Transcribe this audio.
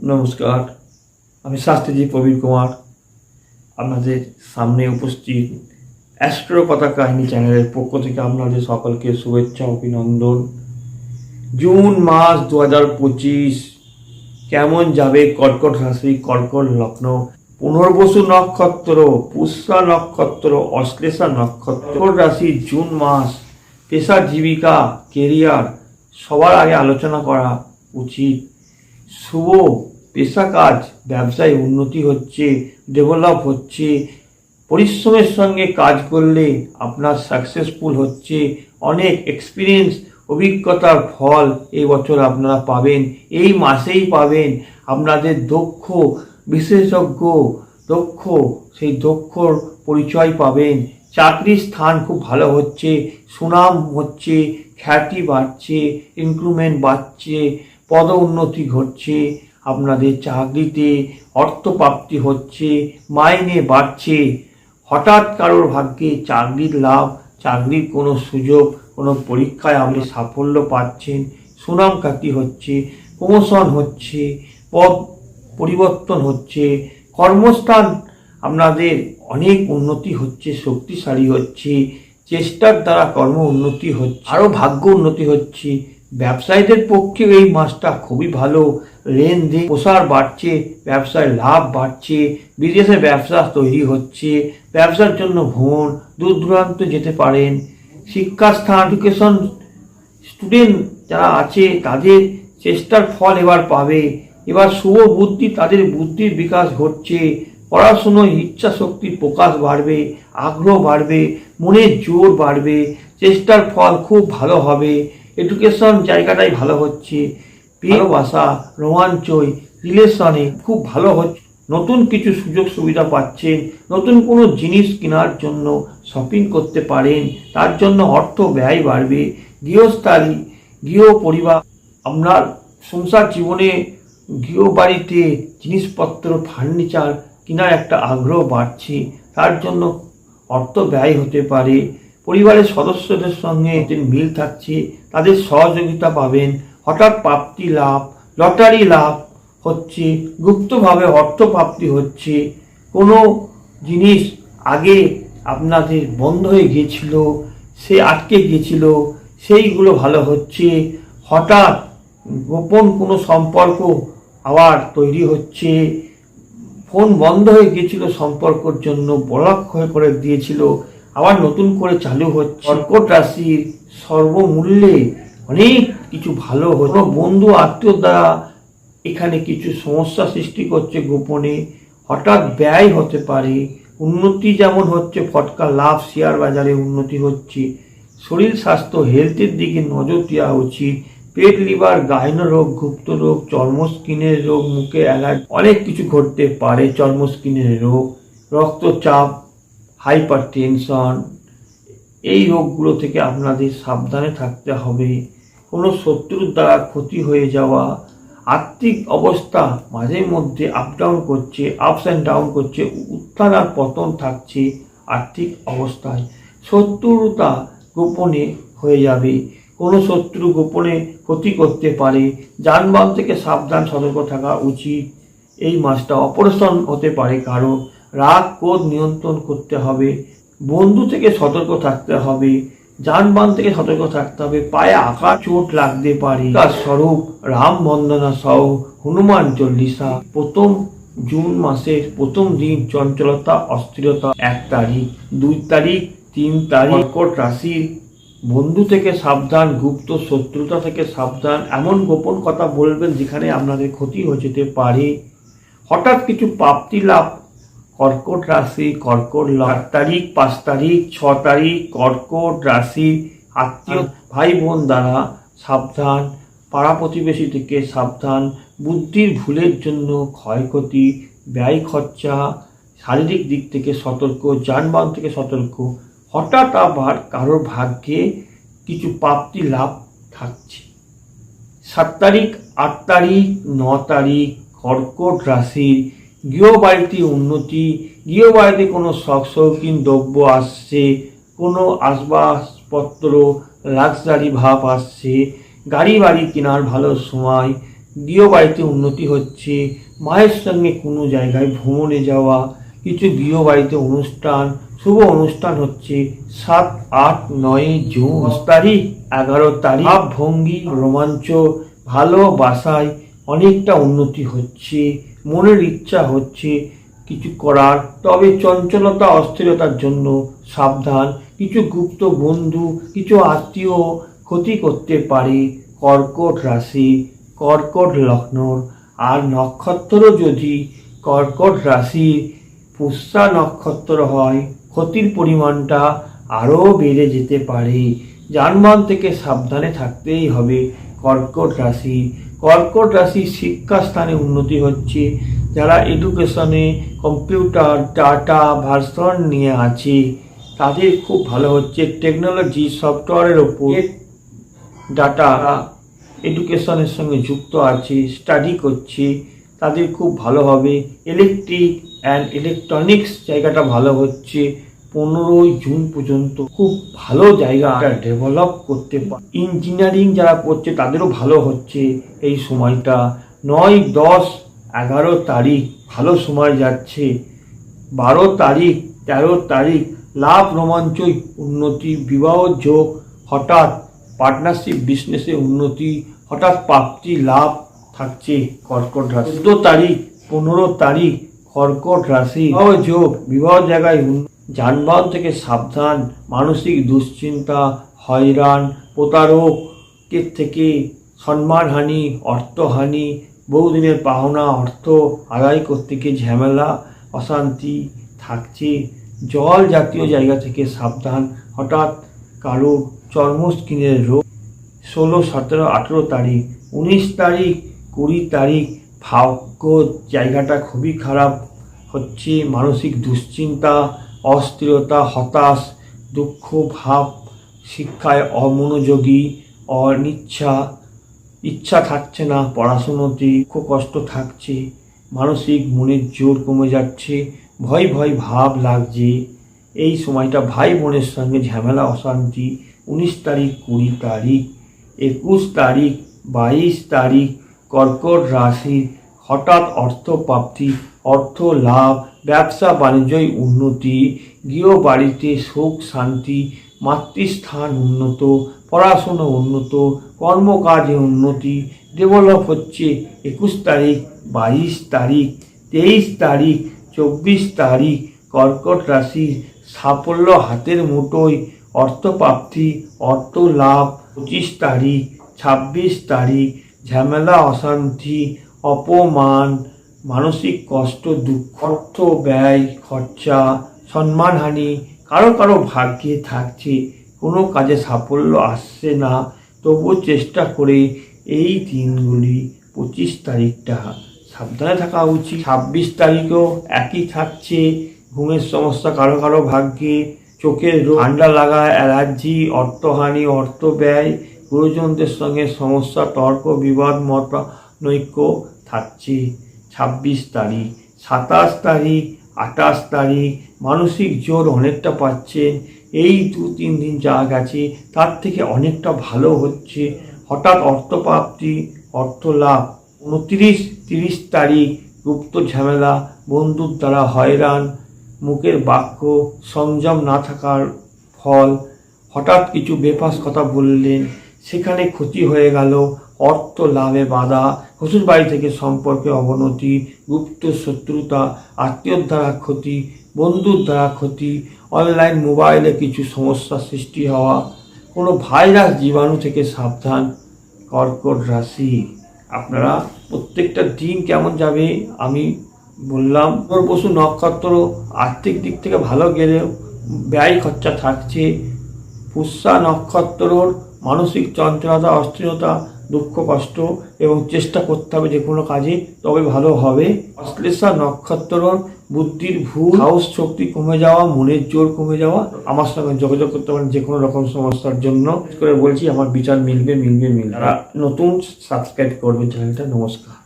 নমস্কার, আমি শাস্ত্রীজি প্রবীর কুমার। আপনাদের সামনে উপস্থিত অ্যাস্ট্রো কথা কাহিনী চ্যানেলের পক্ষ থেকে আপনাদের সকলকে শুভেচ্ছা, অভিনন্দন। জুন মাস দু হাজার পঁচিশ, কেমন যাবে কর্কট রাশি? কর্কট লগ্ন, পুনর্বসু নক্ষত্র, পুষ্যা নক্ষত্র, অশ্লেষা নক্ষত্র। রাশি জুন মাস, পেশা, জীবিকা কেরিয়ার সবার আগে আলোচনা করা উচিত। শুভ পেশা কাজ ব্যবসায় উন্নতি হচ্ছে ডেভেলপ হচ্ছে, পরিশ্রমের সঙ্গে কাজ করলে আপনার সাকসেসফুল হচ্ছে, অনেক এক্সপিরিয়েন্স অভিজ্ঞতার ফল এই বছর আপনারা পাবেন, এই মাসেই পাবেন। আপনাদের দক্ষ বিশেষজ্ঞ, দক্ষ, সেই দক্ষর পরিচয় পাবেন। চাকরির স্থান খুব ভালো হচ্ছে, সুনাম হচ্ছে, খ্যাতি বাড়ছে ইনক্রিমেন্ট বাড়ছে পদ উন্নতি ঘটছে। আপনাদের চাকরিতে অর্থপ্রাপ্তি হচ্ছে, মাইনে বাড়ছে। হঠাৎ কারোর ভাগ্যে চাকরির লাভ, চাকরির কোনো সুযোগ, কোনো পরীক্ষায় আপনি সাফল্য পাচ্ছেন সুনাম খ্যাতি হচ্ছে, প্রমোশন হচ্ছে, পদ পরিবর্তন হচ্ছে, কর্মস্থান আপনাদের অনেক উন্নতি হচ্ছে, শক্তিশালী হচ্ছে, চেষ্টার দ্বারা কর্ম উন্নতি হচ্ছে, আরও ভাগ্য উন্নতি হচ্ছে ব্যবসায়ীদের পক্ষে এই মাসটা খুবই ভালো। লেনদেন, প্রসার বাড়ছে, ব্যবসায় লাভ বাড়ছে, বিদেশে ব্যবসা তৈরি হচ্ছে, ব্যবসার জন্য ভ্রমণ, দূর দূরান্ত যেতে পারেন। শিক্ষাস্থান এডুকেশন স্টুডেন্ট যারা আছে, তাদের চেষ্টার ফল এবার পাবে। এবার শুভ বুদ্ধি, তাদের বুদ্ধির বিকাশ ঘটছে। পড়াশুনোয় ইচ্ছা শক্তির প্রকাশ বাড়বে, আগ্রহ বাড়বে, মনের জোর বাড়বে, চেষ্টার ফল খুব ভালো হবে। এডুকেশন জায়গাটাই ভালো হচ্ছে। ভালোবাসা রোমাঞ্চই রিলেশনে খুব ভালো হচ্ছে। নতুন কিছু সুযোগ সুবিধা পাচ্ছেন, নতুন কোনো জিনিস কেনার জন্য শপিং করতে পারেন, তার জন্য অর্থ ব্যয় বাড়বে। গৃহস্থালী, গৃহ পরিবার, আপনার সংসার জীবনে গৃহবাড়িতে জিনিসপত্র ফার্নিচার কেনার একটা আগ্রহ বাড়ছে, তার জন্য অর্থ ব্যয় হতে পারে। পরিবারের সদস্যদের সঙ্গে যে মিল থাকছে, তাদের সহযোগিতা পাবেন। হঠাৎ প্রাপ্তি লাভ, লটারি লাভ হচ্ছে, গুপ্তভাবে অর্থ প্রাপ্তি হচ্ছে। কোনো জিনিস আগে আপনাদের বন্ধ হয়ে গিয়েছিল, সে আটকে গিয়েছিল, সেইগুলো ভালো হচ্ছে। হঠাৎ গোপন কোনো সম্পর্ক আবার তৈরি হচ্ছে। ফোন বন্ধ হয়ে গিয়েছিল সম্পর্কর জন্য, ব্লক হয়ে করে দিয়েছিল। আবার নতুন করে চালু হচ্ছে। কর্কট রাশির সর্বমূল্যে অনেক কিছু ভালো হচ্ছে। বন্ধু, আত্মীয় দ্বারা এখানে কিছু সমস্যা সৃষ্টি করছে গোপনে। হঠাৎ ব্যয় হতে পারে। উন্নতি যেমন হচ্ছে, ফটকা লাভ শেয়ার বাজারে উন্নতি হচ্ছে। শরীর স্বাস্থ্য হেলথের দিকে নজর দেওয়া উচিত। পেট, লিভার, গাইন রোগ, গুপ্ত রোগ চর্ম স্কিনের রোগ, মুখে অ্যালার্জি, অনেক কিছু ঘটতে পারে চর্ম স্কিনের রোগ। রক্তচাপ হাইপার টেনশন এই রোগগুলো থেকে আপনাদের সাবধানে থাকতে হবে। কোনো শত্রুর দ্বারা ক্ষতি হয়ে যাওয়া, আর্থিক অবস্থা মাঝে মধ্যে আপ ডাউন করছে আপস অ্যান্ড ডাউন করছে, উত্থান আর পতন থাকছে আর্থিক অবস্থায়। শত্রুতা গোপনে হয়ে যাবে। কোনো শত্রু গোপনে ক্ষতি করতে পারে। যানবাহন থেকে সাবধান, সতর্ক থাকা উচিত। এই মাসটা অপারেশন হতে পারে কারও। রাগ ক্রোধ নিয়ন্ত্রণ করতে হবে, বন্ধু থেকে সতর্ক থাকতে হবে, যানবাহন থেকে সতর্ক থাকতে হবে, পায়ে আঁকা চোট লাগতে পারে। তার স্বরূপ রাম বন্দনা সহ হনুমান চল্লিশা, প্রথম জুন মাসের প্রথম দিন চঞ্চলতা, অস্থিরতা, এক তারিখ। দুই তারিখ, তিন তারিখ। কর্কট রাশির বন্ধু থেকে সাবধান, গুপ্ত শত্রুতা থেকে সাবধান, এমন গোপন কথা বলবেন যেখানে আপনাদের ক্ষতি হয়ে যেতে পারে। হঠাৎ কিছু প্রাপ্তি লাভ কর্কট রাশি কর্কট আট তারিখ পাঁচ তারিখ ছ তারিখ কর্কট রাশি। আত্মীয় ভাই বোন দ্বারা সাবধান পাড়া প্রতিবেশী থেকে সাবধান বুদ্ধির ভুলের জন্য ক্ষয়ক্ষতি ব্যয় খরচা শারীরিক দিক থেকে সতর্ক যানবাহন থেকে সতর্ক। হঠাৎ আবার কারোর ভাগ্যে কিছু প্রাপ্তি লাভ থাকছে। সাত তারিখ আট তারিখ ন তারিখ কর্কট রাশির গৃহবাড়িতে উন্নতি গৃহবাড়িতে কোনো শখ শৌখিন দ্রব্য আসছে কোনো আসবাবপত্র লাক্সারি ভাব আসছে গাড়ি বাড়ি কেনার ভালো সময় গৃহ বাড়িতে উন্নতি হচ্ছে মায়ের সঙ্গে কোনো জায়গায় ভ্রমণে যাওয়া কিছু গৃহ বাড়িতে অনুষ্ঠান শুভ অনুষ্ঠান হচ্ছে সাত আট নয় জুন। দশ তারিখ এগারো তারিখ। ভঙ্গি রোমাঞ্চ ভালোবাসায় অনেকটা উন্নতি হচ্ছে, মনের ইচ্ছা হচ্ছে কিছু করার, তবে চঞ্চলতা, অস্থিরতার জন্য সাবধান। কিছু গুপ্ত বন্ধু, কিছু আত্মীয় ক্ষতি করতে পারে কর্কট রাশি, কর্কট লগ্নর। আর নক্ষত্র যদি কর্কট রাশি, পুষ্যা নক্ষত্র হয়, ক্ষতির পরিমাণটা আরও বেড়ে যেতে পারে। যানবাহন থেকে সাবধানে থাকতেই হবে কর্কট রাশি। কর্কট রাশি শিক্ষা স্থানে উন্নতি হচ্ছে। যারা এডুকেশনে কম্পিউটার ডাটা ভার্সন নিয়ে আছে তাদের খুব ভালো হচ্ছে। টেকনোলজি সফটওয়্যারের ওপর ডাটা এডুকেশনের সঙ্গে যুক্ত আছে স্টাডি করছে তাদের খুব ভালো হবে। ইলেকট্রিক অ্যান্ড ইলেকট্রনিক্স জায়গাটা ভালো হচ্ছে। পনেরোই জুন পর্যন্ত খুব ভালো জায়গা ডেভেলপ করতে পারে ইঞ্জিনিয়ারিং যারা করছে তাদেরও ভালো হচ্ছে এই সময়টা। নয়, দশ, এগারো তারিখ ভালো সময় যাচ্ছে। বারো তারিখ, তেরো তারিখ লাভ রোমাঞ্চই উন্নতি, বিবাহ যোগ, হঠাৎ পার্টনারশিপ বিজনেসে উন্নতি, হঠাৎ প্রাপ্তি লাভ থাকছে কর্কট রাশি। চোদ্দ তারিখ, পনেরো তারিখ কর্কট রাশি। বিবাহ যোগ, বিবাহ জায়গায় যানবাহন থেকে সাবধান, মানসিক দুশ্চিন্তা, হয়রান প্রতারকের থেকে সম্মানহানি, অর্থহানি, বহুদিনের পাওনা, অর্থ আদায় করতে গিয়ে ঝামেলা, অশান্তি থাকছে। জল জাতীয় জায়গা থেকে সাবধান, হঠাৎ কারও চর্মস্কিনের রোগ। ষোলো, সতেরো, আঠেরো তারিখ, উনিশ তারিখ, কুড়ি তারিখ, ভাগ্য জায়গাটা খুবই খারাপ। হচ্ছে মানসিক দুশ্চিন্তা অস্থিরতা, হতাশ, দুঃখ, ভাব, শিক্ষায় অমনোযোগী, অনিচ্ছা, ইচ্ছা থাকছে না, পড়াশুনোতে খুব কষ্ট থাকছে, মানসিক মনের জোর কমে যাচ্ছে, ভয় ভয় ভাব লাগছে। এই সময়টা ভাই বোনের সঙ্গে ঝামেলা, অশান্তি, উনিশ তারিখ, কুড়ি তারিখ, একুশ তারিখ, বাইশ তারিখ, কর্কট রাশি হঠাৎ অর্থ প্রাপ্তি অর্থ লাভ, ব্যবসা বাণিজ্যই উন্নতি, গৃহ বাড়িতে সুখ, শান্তি, মাতৃস্থান উন্নত, পড়াশুনো উন্নত, কর্মকাজে উন্নতি ডেভেলপ হচ্ছে একুশ তারিখ, বাইশ তারিখ, তেইশ তারিখ, চব্বিশ তারিখ, কর্কট রাশি সাফল্য হাতের মুঠোয়, অর্থপ্রাপ্তি, অর্থ লাভ, পঁচিশ তারিখ, ছাব্বিশ তারিখ, ঝামেলা, অশান্তি, অপমান মানসিক কষ্ট, দুঃখ, অর্থ, ব্যয়, খরচা সম্মানহানি কারও কারও ভাগ্যে থাকছে, কোনো কাজে সাফল্য আসছে না। তবুও চেষ্টা করে এই দিনগুলি পঁচিশ তারিখটা সাবধানে থাকা উচিত। ছাব্বিশ তারিখও একই থাকছে, ঘুমের সমস্যা, কারও কারও ভাগ্যে চোখের ঠান্ডা লাগা, অ্যালার্জি, অর্থহানি, অর্থ ব্যয়, গুরুজনদের সঙ্গে সমস্যা, তর্ক, বিবাদ মত নৈক্য থাকছে। ছাব্বিশ তারিখ, সাতাশ তারিখ, আঠাশ তারিখ, মানসিক জোর অনেকটা পাচ্ছেন। এই দু তিন দিন যা গেছে, তার থেকে অনেকটা ভালো হচ্ছে। হঠাৎ অর্থপ্রাপ্তি অর্থ লাভ উনত্রিশ, তিরিশ তারিখ, গুপ্ত ঝামেলা, বন্ধুর দ্বারা হয়রান, মুখের বাক্য, সংযম না থাকার ফল, হঠাৎ কিছু বেফাস কথা বললেন, সেখানে ক্ষতি হয়ে গেল অর্থ লাভে বাধা, শ্বশুর বাড়ি থেকে সম্পর্কে অবনতি, গুপ্ত শত্রুতা, আত্মীয়র দ্বারা ক্ষতি, বন্ধুর দ্বারা ক্ষতি, অনলাইন মোবাইলে কিছু সমস্যা সৃষ্টি হওয়া, কোনো ভাইরাস জীবাণু থেকে সাবধান, কর্কট রাশি। আপনারা প্রত্যেকটা দিন কেমন যাবে আমি বললাম। বসু নক্ষত্র আর্থিক দিক থেকে ভালো গেলেও ব্যয় খরচা থাকছে। পুষ্যা নক্ষত্রর মানসিক চঞ্চলতা অস্থিরতা দুঃখ, কষ্ট এবং চেষ্টা করতে হবে যে কোনো কাজে। তবে ভালো হবে। অশ্লেষা নক্ষত্র বুদ্ধির ভুল হাউস শক্তি কমে যাওয়া, মনের জোর কমে যাওয়া, আমার সঙ্গে যোগাযোগ করতে পারেন যে কোনো রকম সমস্যার জন্য। করে বলছি, আমার বিচার মিলবে মিলবে মিলবে। নতুন সাবস্ক্রাইব করবেন চ্যানেলটা, নমস্কার।